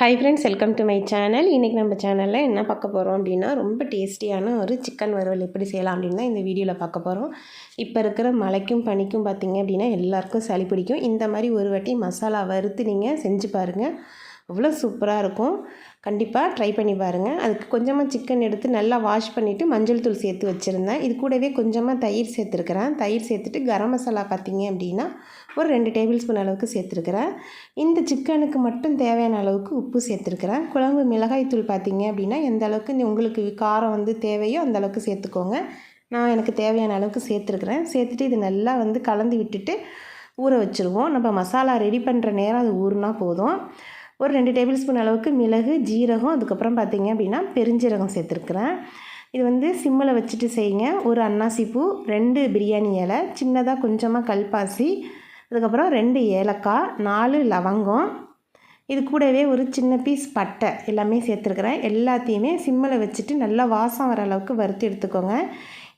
Hi friends welcome to my channel இன்றைக்கி நம்ம சேனலில் என்ன பார்க்க போகிறோம் அப்படின்னா ரொம்ப டேஸ்டியான ஒரு சிக்கன் வறுவல் எப்படி செய்யலாம் அப்படின்னு தான் இந்த வீடியோவில் பார்க்க போகிறோம் இப்போ இருக்கிற மழைக்கும் பனிக்கும் பார்த்திங்க அப்படின்னா எல்லாருக்கும் சளி பிடிக்கும். இந்த மாதிரி ஒரு வாட்டி மசாலா வறுத்து நீங்கள் செஞ்சு பாருங்கள் அவ்வளோ சூப்பராக இருக்கும். கண்டிப்பாக ட்ரை பண்ணி பாருங்கள் அதுக்கு கொஞ்சமாக சிக்கன் எடுத்து நல்லா வாஷ் பண்ணிவிட்டு மஞ்சள் தூள் சேர்த்து வச்சுருந்தேன். இது கூடவே கொஞ்சமாக தயிர் சேர்த்துருக்குறேன். தயிர் சேர்த்துட்டு கரம் மசாலா பார்த்திங்க அப்படின்னா ஒரு ரெண்டு டேபிள் ஸ்பூன் அளவுக்கு சேர்த்துருக்குறேன். இந்த சிக்கனுக்கு மட்டும் தேவையான அளவுக்கு உப்பு சேர்த்துருக்குறேன். குழம்பு மிளகாய்த்தூள் பார்த்தீங்க அப்படின்னா எந்த அளவுக்கு உங்களுக்கு காரம் வந்து தேவையோ அந்த அளவுக்கு சேர்த்துக்கோங்க. நான் எனக்கு தேவையான அளவுக்கு சேர்த்துருக்குறேன். சேர்த்துட்டு இது நல்லா வந்து கலந்து விட்டுட்டு ஊற வச்சுருவோம். நம்ம மசாலா ரெடி பண்ணுற நேரம் அது ஊறுனா போதும். ஒரு ரெண்டு டேபிள் ஸ்பூன் அளவுக்கு மிளகு ஜீரகம் அதுக்கப்புறம் பார்த்திங்க அப்படின்னா பெருஞ்சீரகம் சேர்த்துருக்குறேன். இது வந்து சிம்மில் வச்சுட்டு செய்யுங்க. ஒரு அன்னாசி பூ ரெண்டு பிரியாணி இலை சின்னதாக கொஞ்சமாக கல்பாசி அதுக்கப்புறம் ரெண்டு ஏலக்காய் நாலு லவங்கம். இது கூடவே ஒரு சின்ன பீஸ் பட்டை எல்லாமே சேர்த்துருக்குறேன். எல்லாத்தையுமே சிம்மில் வச்சுட்டு நல்லா வாசம் வர அளவுக்கு வறுத்து எடுத்துக்கோங்க.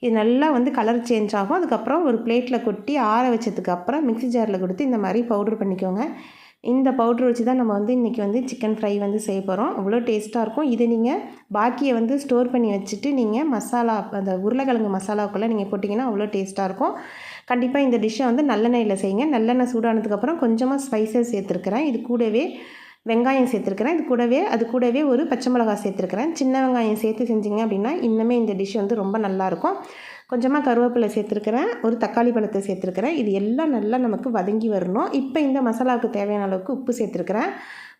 இது நல்லா வந்து கலர் சேஞ்ச் ஆகும். அதுக்கப்புறம் ஒரு பிளேட்டில் கொட்டி ஆற வச்சதுக்கப்புறம் மிக்சி ஜாரில் கொடுத்து இந்த மாதிரி பவுட்ரு பண்ணிக்கோங்க. இந்த பவுட்ரு வச்சு தான் நம்ம வந்து இன்றைக்கி வந்து சிக்கன் ஃப்ரை வந்து செய்ய போகிறோம் அவ்வளோ டேஸ்ட்டாக இருக்கும். இதை நீங்கள் பாக்கியை வந்து ஸ்டோர் பண்ணி வச்சுட்டு நீங்கள் மசாலா அந்த உருளைக்கிழங்கு மசாலாவுக்குள்ளே நீங்கள் போட்டிங்கன்னா அவ்வளோ டேஸ்ட்டாக இருக்கும். கண்டிப்பாக இந்த டிஷ்ஷை வந்து நல்லெண்ணெயில் செய்யுங்க. நல்லெண்ணெய் சூடானதுக்கப்புறம் கொஞ்சமாக ஸ்பைசஸ் சேர்த்துருக்குறேன். இது கூடவே வெங்காயம் சேர்த்துருக்குறேன். இது கூடவே அது கூடவே ஒரு பச்சை மிளகா சேர்த்துருக்குறேன். சின்ன வெங்காயம் சேர்த்து செஞ்சிங்க அப்படின்னா இன்னுமே இந்த டிஷ் வந்து ரொம்ப நல்லாயிருக்கும் கொஞ்சமாக கருவேப்பிலை சேர்த்துருக்கிறேன் ஒரு தக்காளி பழத்தை சேர்த்துருக்கிறேன். இது எல்லாம் நல்லா நமக்கு வதங்கி வரணும். இப்போ இந்த மசாலாவுக்கு தேவையான அளவுக்கு உப்பு சேர்த்துருக்கிறேன்.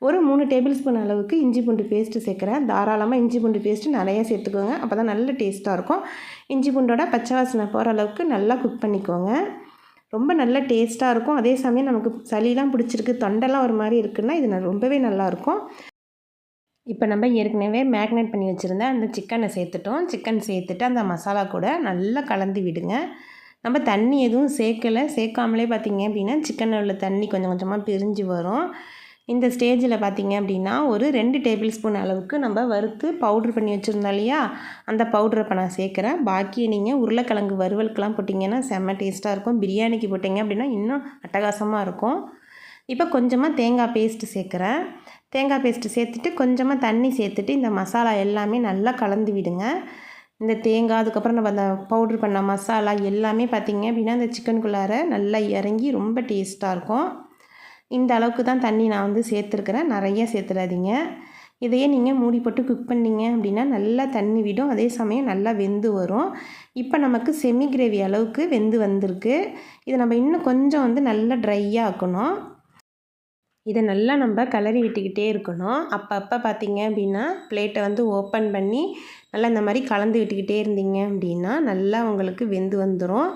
ஒரு மூணு டேபிள் ஸ்பூன் அளவுக்கு இஞ்சி பூண்டு பேஸ்ட்டு சேர்க்குறேன். தாராளமாக இஞ்சி பூண்டு பேஸ்ட்டு நிறையா சேர்த்துக்கோங்க. அப்போ தான் நல்ல டேஸ்ட்டாக இருக்கும். இஞ்சி பூண்டோட பச்சை வாசனை போகிற அளவுக்கு நல்லா குக் பண்ணிக்கோங்க. ரொம்ப நல்ல டேஸ்ட்டாக இருக்கும். அதே சமயம் நமக்கு சளிலாம் பிடிச்சிருக்கு தொண்டெல்லாம் ஒரு மாதிரி இருக்குன்னா இது ரொம்பவே நல்லாயிருக்கும் இப்போ நம்ம ஏற்கனவே மேக்னேட் பண்ணி வச்சுருந்த அந்த சிக்கனை சேர்த்துட்டோம். சிக்கன் சேர்த்துட்டு அந்த மசாலா கூட நல்லா கலந்து விடுங்க. நம்ம தண்ணி எதுவும் சேர்க்கலை. சேர்க்காமலே பார்த்திங்க அப்படின்னா சிக்கனில் உள்ள தண்ணி கொஞ்சம் கொஞ்சமாக பிரிஞ்சு வரும். இந்த ஸ்டேஜில் பார்த்திங்க அப்படின்னா ஒரு ரெண்டு டேபிள் ஸ்பூன் அளவுக்கு நம்ம வறுத்து பவுட்ரு பண்ணி வச்சுருந்தோம் இல்லையா? அந்த பவுட்ரை இப்போ நான் சேர்க்குறேன். பாக்கி நீங்கள் உருளைக்கிழங்கு வறுவலுக்கெலாம் போட்டிங்கன்னா செம்ம டேஸ்ட்டாக இருக்கும். பிரியாணிக்கு போட்டிங்க அப்படின்னா இன்னும் அட்டகாசமாக இருக்கும். இப்போ கொஞ்சமாக தேங்காய் பேஸ்ட்டு சேர்க்குறேன். தேங்காய் பேஸ்ட்டு சேர்த்துட்டு கொஞ்சமாக தண்ணி சேர்த்துட்டு இந்த மசாலா எல்லாமே நல்லா கலந்து விடுங்க. இந்த தேங்காய் அதுக்கப்புறம் நம்ம அந்த பவுட்ரு பண்ண மசாலா எல்லாமே பார்த்திங்க அப்படின்னா இந்த சிக்கனுக்குள்ளார நல்லா இறங்கி ரொம்ப டேஸ்ட்டாக இருக்கும். இந்த அளவுக்கு தான் தண்ணி நான் வந்து சேர்த்துருக்குறேன். நிறைய சேர்த்துடாதீங்க. இதையே நீங்கள் மூடி போட்டு குக் பண்ணிங்க அப்படின்னா நல்லா தண்ணி விடும். அதே சமயம் நல்லா வெந்து வரும். இப்போ நமக்கு செமி கிரேவி அளவுக்கு வெந்து வந்திருக்கு. இதை நம்ம இன்னும் கொஞ்சம் வந்து நல்லா ட்ரையாக ஆக்கணும். இதை நல்லா நம்ம கலரி விட்டுக்கிட்டே இருக்கணும். அப்பப்போ பார்த்திங்க அப்படின்னா பிளேட்டை வந்து ஓப்பன் பண்ணி நல்லா இந்த மாதிரி கலந்து விட்டுக்கிட்டே இருந்தீங்க அப்படின்னா நல்லா உங்களுக்கு வெந்து வந்துடும்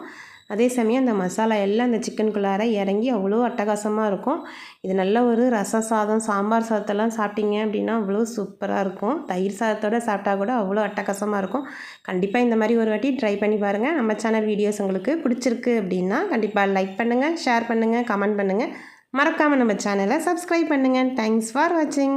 அதே சமயம் அந்த மசாலா எல்லாம் அந்த சிக்கனுக்குள்ளார இறங்கி அவ்வளோ அட்டகாசமாக இருக்கும். இது நல்ல ஒரு ரச சாதம் சாம்பார் சாதத்தெல்லாம் சாப்பிட்டீங்க அப்படின்னா அவ்வளோ சூப்பராக இருக்கும். தயிர் சாதத்தோடு சாப்பிட்டா கூட அவ்வளோ அட்டகாசமாக இருக்கும். கண்டிப்பாக இந்த மாதிரி ஒரு வாட்டி ட்ரை பண்ணி பாருங்கள் நம்ம சேனல் வீடியோஸ் உங்களுக்கு பிடிச்சிருக்கு அப்படின்னா கண்டிப்பாக லைக் பண்ணுங்கள் ஷேர் பண்ணுங்கள் கமெண்ட் பண்ணுங்கள் மறக்காமல் நம்ம சேனலை சப்ஸ்கிரைப் பண்ணுங்கள் தேங்க்ஸ் ஃபார் வாட்சிங்